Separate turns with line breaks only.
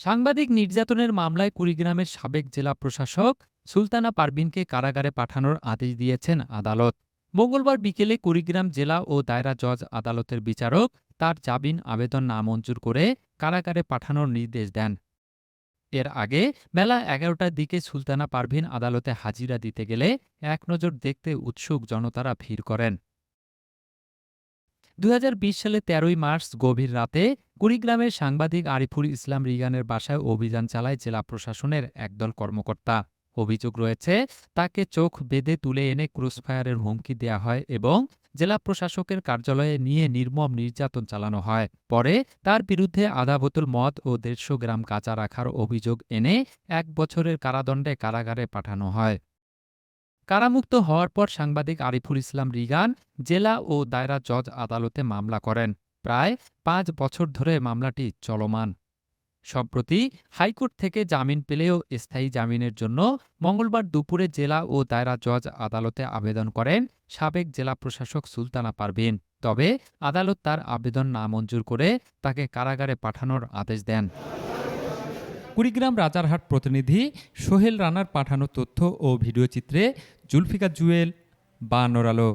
সাংবাদিক নির্যাতনের মামলায় কুড়িগ্রামের সাবেক জেলা প্রশাসক সুলতানা পারভিনকে কারাগারে পাঠানোর আদেশ দিয়েছেন আদালত। মঙ্গলবার বিকেলে কুড়িগ্রাম জেলা ও দায়রা জজ আদালতের বিচারক তার জামিন আবেদন নামঞ্জুর করে কারাগারে পাঠানোর নির্দেশ দেন। এর আগে বেলা এগারোটার দিকে সুলতানা পারভিন আদালতে হাজিরা দিতে গেলে এক নজর দেখতে উৎসুক জনতারা ভিড় করেন। দু হাজার বিশ সালে তেরোই মার্চ গভীর রাতে কুড়িগ্রামের সাংবাদিক আরিফুল ইসলাম রিগানের বাসায় অভিযান চালায় জেলা প্রশাসনের একদল কর্মকর্তা। অভিযোগ রয়েছে, তাকে চোখ বেঁধে তুলে এনে ক্রসফায়ারের হুমকি দেয়া হয় এবং জেলা প্রশাসকের কার্যালয়ে নিয়ে নির্মম নির্যাতন চালানো হয়। পরে তার বিরুদ্ধে আধা বোতল মদ ও দেড়শো গ্রাম কাঁচা রাখার অভিযোগ এনে এক বছরের কারাদণ্ডে কারাগারে পাঠানো হয়। কারামুক্ত হওয়ার পর সাংবাদিক আরিফুল ইসলাম রিগান জেলা ও দায়রা জজ আদালতে মামলা করেন। প্রায় পাঁচ বছর ধরে মামলাটি চলমান। সম্প্রতি হাইকোর্ট থেকে জামিন পেলেও স্থায়ী জামিনের জন্য মঙ্গলবার দুপুরে জেলা ও দায়রা জজ আদালতে আবেদন করেন সাবেক জেলা প্রশাসক সুলতানা পারভিন। তবে আদালত তার আবেদন নামঞ্জুর করে তাকে কারাগারে পাঠানোর আদেশ দেন। কুড়িগ্রাম রাজারহাট প্রতিনিধি সোহেল রানার পাঠানো তথ্য ও ভিডিওচিত্রে জুলফিকা জুয়েল বা নোরালো